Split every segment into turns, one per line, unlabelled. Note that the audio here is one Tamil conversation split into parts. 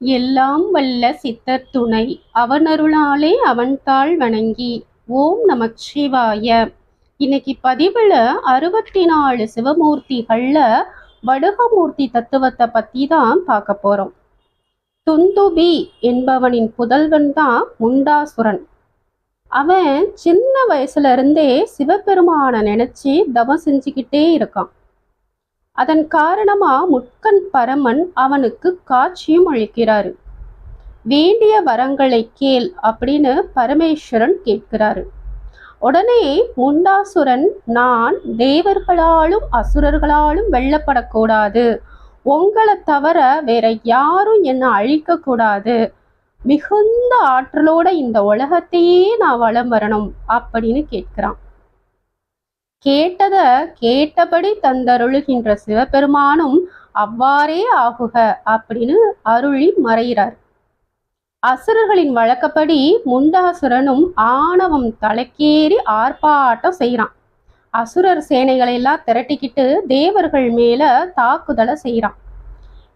எல்லாம் வல்ல சித்தர் துணை அவனருளாலே அவன்தாள் வணங்கி ஓம் நமச்சிவாய. இன்னைக்கு பதிவில் அறுபத்தி நாலு சிவமூர்த்திகள்ல வடுகமூர்த்தி தத்துவத்தை பற்றி தான் பார்க்க போறோம். துந்துபி என்பவனின் புதல்வன் தான் முண்டாசுரன். அவன் சின்ன வயசுல இருந்தே சிவபெருமானை நினைச்சு தவம் செஞ்சுக்கிட்டே இருக்கான். அதன் காரணமா முட்கண் பரமன் அவனுக்கு காட்சியும் அளிக்கிறாரு. வேண்டிய வரங்களை கேள் அப்படின்னு பரமேஸ்வரன் கேட்கிறாரு. உடனே முண்டாசுரன் நான் தேவர்களாலும் அசுரர்களாலும் வெல்லப்படக்கூடாது. உங்களை தவிர வேற யாரும் என்னை அழிக்க கூடாது மிகுந்த ஆற்றலோட இந்த உலகத்தையே நான் வலம் வரணும் அப்படின்னு கேட்கிறான். கேட்டத கேட்டபடி தந்தருளுகின்ற சிவபெருமானும் அவ்வாறே ஆகுக அப்படின்னு அருளி மறைகிறார் அசுரர்களின் வழக்கப்படி முண்டாசுரனும் ஆணவம் தலைக்கேறி ஆர்ப்பாட்டம் செய்கிறான் அசுரர் சேனைகளை எல்லாம் திரட்டிக்கிட்டு தேவர்கள் மேல தாக்குதலை செய்கிறான்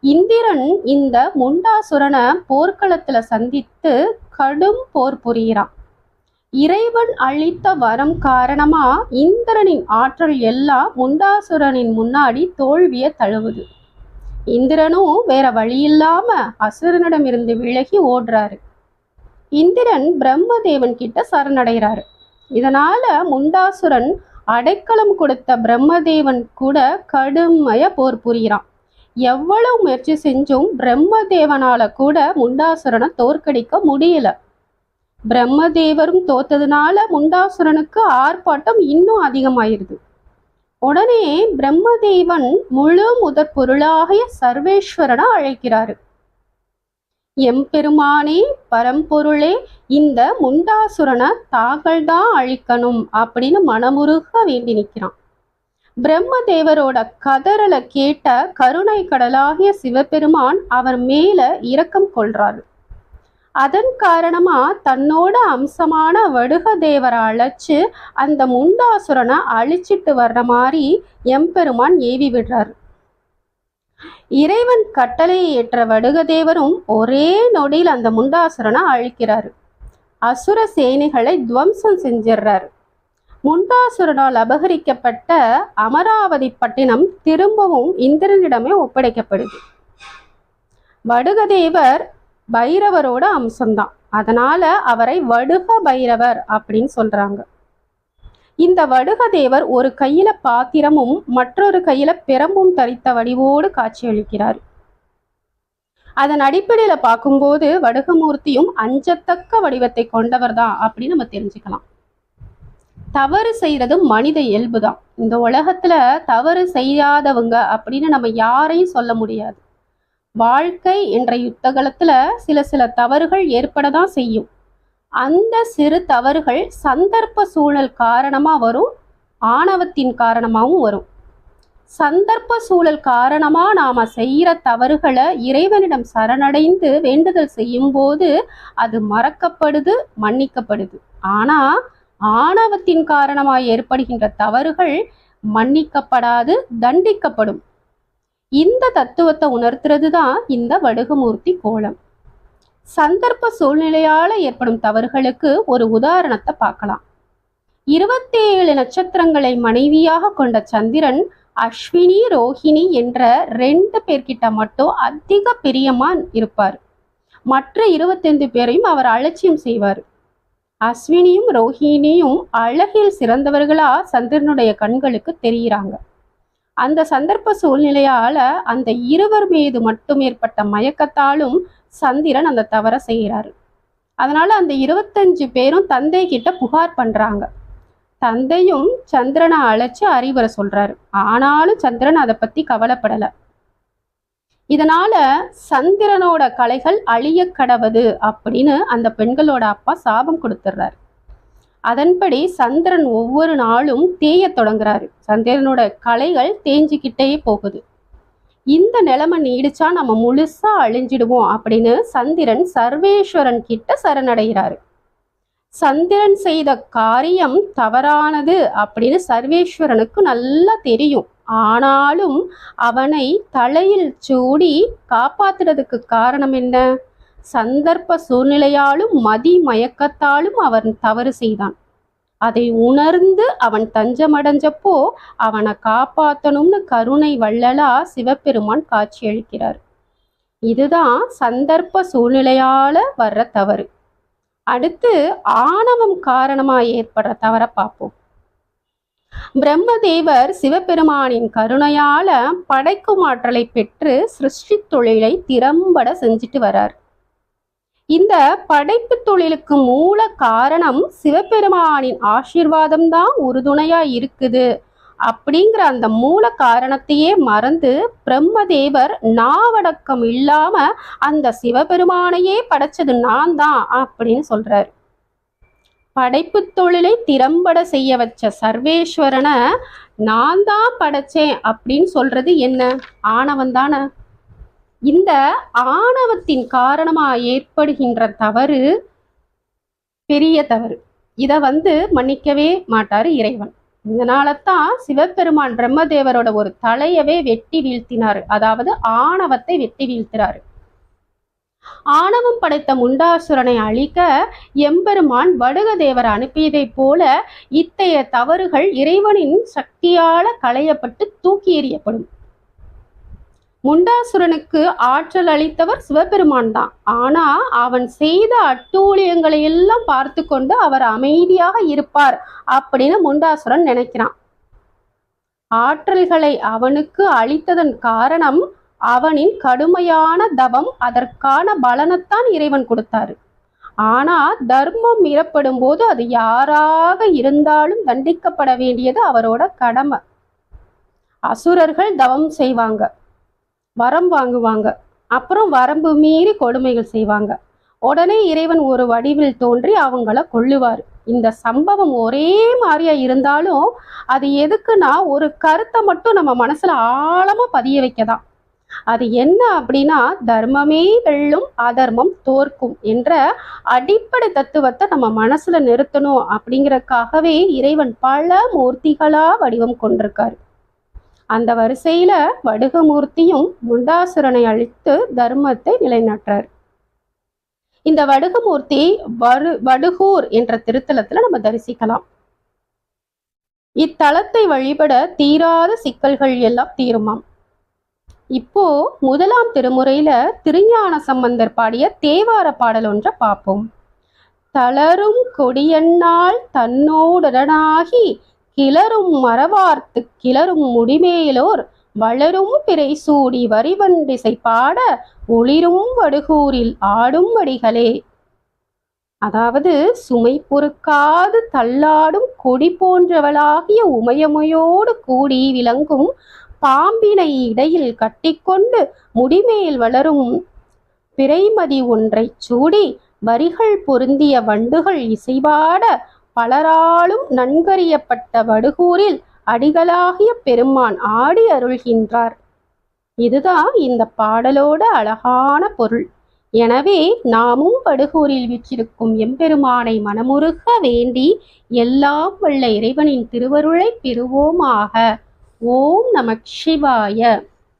இந்திரன் இந்த முண்டாசுரனை போர்க்களத்துல சந்தித்து கடும் போர் புரிகிறான் இறைவன் அளித்த வரம் காரணமா இந்திரனின் ஆற்றல் எல்லாம் முண்டாசுரனின் முன்னாடி தோல்விய தழுவுது. இந்திரனும் வேற வழியில்லாம அசுரனிடம் இருந்து விலகி ஓடுறாரு. இந்திரன் பிரம்மதேவன் கிட்ட சரணடைகிறாரு. இதனால முண்டாசுரன் அடைக்கலம் கொடுத்த பிரம்மதேவன் கூட கடுமைய போர் புரிகிறான் எவ்வளவு முயற்சி செஞ்சும் பிரம்மதேவனால கூட முண்டாசுரனை தோற்கடிக்க முடியல. பிரம்மதேவரும் தோத்ததுனால முண்டாசுரனுக்கு ஆர்ப்பாட்டம் இன்னும் அதிகமாயிருது. உடனே பிரம்மதேவன் முழு முதற் பொருளாகிய சர்வேஸ்வரனை அழைக்கிறாரு. எம்பெருமானே பரம்பொருளே இந்த முண்டாசுரனை தாங்கள் தான் அழிக்கணும் அப்படின்னு மனமுருக வேண்டி நிற்கிறான். பிரம்மதேவரோட கதறலை கேட்ட கருணை கடலாகிய சிவபெருமான் அவர் மேல இரக்கம் கொள்றாரு. அதன் காரணமா தன்னோட அம்சமான வடுக தேவரை அழைச்சு அந்த முண்டாசுரனை அழிச்சிட்டு வர்ற மாதிரி எம்பெருமான் ஏவி விடுறாரு. இறைவன் கட்டளையை ஏற்ற வடுகதேவரும் ஒரே நொடியில் அந்த முண்டாசுரனை அழிக்கிறாரு. அசுர சேனைகளை துவம்சம் செஞ்சிடுறாரு முண்டாசுரனால் அபகரிக்கப்பட்ட அமராவதி பட்டினம் திரும்பவும் இந்திரனிடமே ஒப்படைக்கப்படுது. வடுகதேவர் பைரவரோட அம்சம்தான். அதனால அவரை வடுக பைரவர் அப்படின்னு சொல்றாங்க. இந்த வடுக தேவர் ஒரு கையில பாத்திரமும் மற்றொரு கையில பிரம்பும் தரித்த வடிவோடு காட்சியளிக்கிறார் அதன் அடிப்படையில பார்க்கும்போது வடுகமூர்த்தியும் அஞ்சத்தக்க வடிவத்தை கொண்டவர் தான் அப்படின்னு நம்ம தெரிஞ்சுக்கலாம். தவறு செய்யறது மனித இயல்பு தான் இந்த உலகத்துல தவறு செய்யாதவங்க அப்படின்னு நம்ம யாரையும் சொல்ல முடியாது. வாழ்க்கை என்ற யுத்தகலத்துல சில சில தவறுகள் ஏற்பட தான் செய்யும். அந்த சிறு தவறுகள் சந்தர்ப்ப சூழல் காரணமாக வரும் ஆணவத்தின் காரணமாகவும் வரும். சந்தர்ப்ப சூழல் காரணமாக நாம் செய்கிற தவறுகளை இறைவனிடம் சரணடைந்து வேண்டுதல் செய்யும்போது அது மறக்கப்படுது மன்னிக்கப்படுது. ஆனால் ஆணவத்தின் காரணமாக ஏற்படுகின்ற தவறுகள் மன்னிக்கப்படாது தண்டிக்கப்படும். இந்த தத்துவத்தை உணர்த்துறது தான் இந்த வடுகமூர்த்தி கோலம். சந்தர்ப்ப சூழ்நிலையால ஏற்படும் தவறுகளுக்கு ஒரு உதாரணத்தை பார்க்கலாம். இருபத்தேழு நட்சத்திரங்களை மனைவியாக கொண்ட சந்திரன் அஸ்வினி ரோஹிணி என்ற ரெண்டு பேர்கிட்ட மட்டும் அதிக பிரியமா இருப்பார். மற்ற இருபத்தைந்து பேரையும் அவர் அலட்சியம் செய்வார். அஸ்வினியும் ரோஹிணியும் அழகில் சிறந்தவர்களா சந்திரனுடைய கண்களுக்கு தெரிகிறாங்க அந்த சந்தர்ப்ப சூழ்நிலையால அந்த இருவர் மீது மட்டும் ஏற்பட்ட மயக்கத்தாலும் சந்திரன் அந்த தவற செய்கிறாரு. அதனால அந்த இருபத்தஞ்சு பேரும் தந்தை கிட்ட புகார் பண்றாங்க. தந்தையும் சந்திரனை அழைச்சு அறிவுரை சொல்றாரு. ஆனாலும் சந்திரன் அதை பத்தி கவலைப்படல. இதனால சந்திரனோட கலைகள் அழிய கடவது அப்படின்னு அந்த பெண்களோட அப்பா சாபம் கொடுத்துட்றாரு அதன்படி சந்திரன் ஒவ்வொரு நாளும் தேய தொடங்குறாரு. சந்திரனோட கலைகள் தேஞ்சிக்கிட்டே போகுது. இந்த நிலைமை நீடிச்சா நம்ம முழுசா அழிஞ்சிடுவோம் அப்படின்னு சந்திரன் சர்வேஸ்வரன் கிட்ட சரணடைகிறாரு. சந்திரன் செய்த காரியம் தவறானது அப்படின்னு சர்வேஸ்வரனுக்கு நல்லா தெரியும். ஆனாலும் அவனை தலையில் சூடி காப்பாத்துறதுக்கு காரணம் என்ன? சந்தர்ப்ப சூழ்நிலையாலும் மதி மயக்கத்தாலும் அவன் தவறு செய்தான். அதை உணர்ந்து அவன் தஞ்சமடைஞ்சப்போ அவனை காப்பாற்றணும்னு கருணை வள்ளலா சிவபெருமான் காட்சியளிக்கிறார் இதுதான் சந்தர்ப்ப சூழ்நிலையால வர்ற தவறு. அடுத்து ஆணவம் காரணமாக ஏற்படுற தவறை பார்ப்போம். பிரம்மதேவர் சிவபெருமானின் கருணையால படைக்கும் ஆற்றலை பெற்று சிருஷ்டி தொழிலை திறம்பட செஞ்சுட்டு வரார். இந்த படைப்பு தொழிலுக்கு மூல காரணம் சிவபெருமானின் ஆசீர்வாதம் தான் உறுதுணையா இருக்குது. அப்படிங்கிற அந்த மூல காரணத்தையே மறந்து பிரம்மதேவர் நாவடக்கம் இல்லாம அந்த சிவபெருமானையே படைச்சது நான் தான் அப்படின்னு சொல்றாரு. படைப்பு தொழிலை திறம்பட செய்ய வச்ச சர்வேஸ்வரனை நான் தான் படைச்சேன் அப்படின்னு சொல்றது என்ன? ஆணவன் தானே? இந்த ஆணவத்தின் காரணமாக ஏற்படுகின்ற தவறு பெரிய தவறு. இதை வந்து மன்னிக்கவே மாட்டார் இறைவன். இதனால தான் சிவபெருமான் பிரம்மதேவரோட ஒரு தலையவே வெட்டி வீழ்த்தினார். அதாவது ஆணவத்தை வெட்டி வீழ்த்தினாரு ஆணவம் படைத்த முண்டாசுரனை அழிக்க எம்பெருமான் வடுகதேவர் அனுப்பியதைப் போல இத்தகைய தவறுகள் இறைவனின் சக்தியால களையப்பட்டு தூக்கி எறியப்படும். முண்டாசுரனுக்கு ஆற்றல் அளித்தவர் சிவபெருமான் தான் ஆனா அவன் செய்த அட்டூழியங்களை எல்லாம் பார்த்து கொண்டு அவர் அமைதியாக இருப்பார் அப்படின்னு முண்டாசுரன் நினைக்கிறான். ஆற்றல்களை அவனுக்கு அளித்ததன் காரணம் அவனின் கடுமையான தவம் அதற்கான பலனைத்தான் இறைவன் கொடுத்தாரு. ஆனா தர்மம் மீறப்படும் போது அது யாராக இருந்தாலும் தண்டிக்கப்பட வேண்டியது அவரோட கடமை. அசுரர்கள் தவம் செய்வாங்க. வரம் வாங்குவாங்க. அப்புறம் வரம்பு மீறி கொடுமைகள் செய்வாங்க. உடனே இறைவன் ஒரு வடிவில் தோன்றி அவங்கள கொள்ளுவார் இந்த சம்பவம் ஒரே மாதிரியா இருந்தாலும் அது எதுக்குன்னா ஒரு கருத்தை மட்டும் நம்ம மனசுல ஆழமா பதிய வைக்கதான். அது என்ன அப்படின்னா தர்மமே வெல்லும் அதர்மம் தோற்கும் என்ற அடிப்படை தத்துவத்தை நம்ம மனசுல நிறுத்தணும் அப்படிங்கறக்காகவே இறைவன் பல மூர்த்திகளா வடிவம் கொண்டிருக்காரு. அந்த வரிசையில வடுகமூர்த்தியும் முண்டாசுரனை அழித்து தர்மத்தை நிலைநாட்டார் இந்த வடுகமூர்த்தி வடு வடுகூர் என்ற திருத்தலத்துல நம்ம தரிசிக்கலாம். இத்தலத்தை வழிபட தீராத சிக்கல்கள் எல்லாம் தீருமாம். இப்போ முதலாம் திருமுறையில திருஞான சம்பந்தர் பாடிய தேவார பாடல் ஒன்றை பார்ப்போம். தளரும் கொடியண்ணால் தன்னோடுடனாகி கிளரும் மரவார்த்து கிளரும் முடிமேலோர் வளரும் பிறை சூடி வரிவண்டிசை பாட ஒளிரும் வடுகூரில் ஆடும் வடிகளே. அதாவது சுமை பொறுக்காது தள்ளாடும் கொடி போன்றவளாகிய உமையமையோடு கூடி விளங்கும் பாம்பினை இடையில் கட்டிக்கொண்டு முடிமேல் வளரும் பிறைமதி ஒன்றைச் சூடி வரிகள் பொருந்திய வண்டுகள் இசைபாட பலராலும் நன்கறியப்பட்ட வடுகூரில் அடிகளாகிய பெருமான் ஆடி அருள்கின்றார். இதுதான் இந்த பாடலோட அழகான பொருள். எனவே நாமும் படுகூரில் வீற்றிருக்கும் எம்பெருமானை மனமுருக வேண்டி எல்லாம் வல்ல இறைவனின் திருவருளை பெறுவோமாக. ஓம் நமக் சிவாய.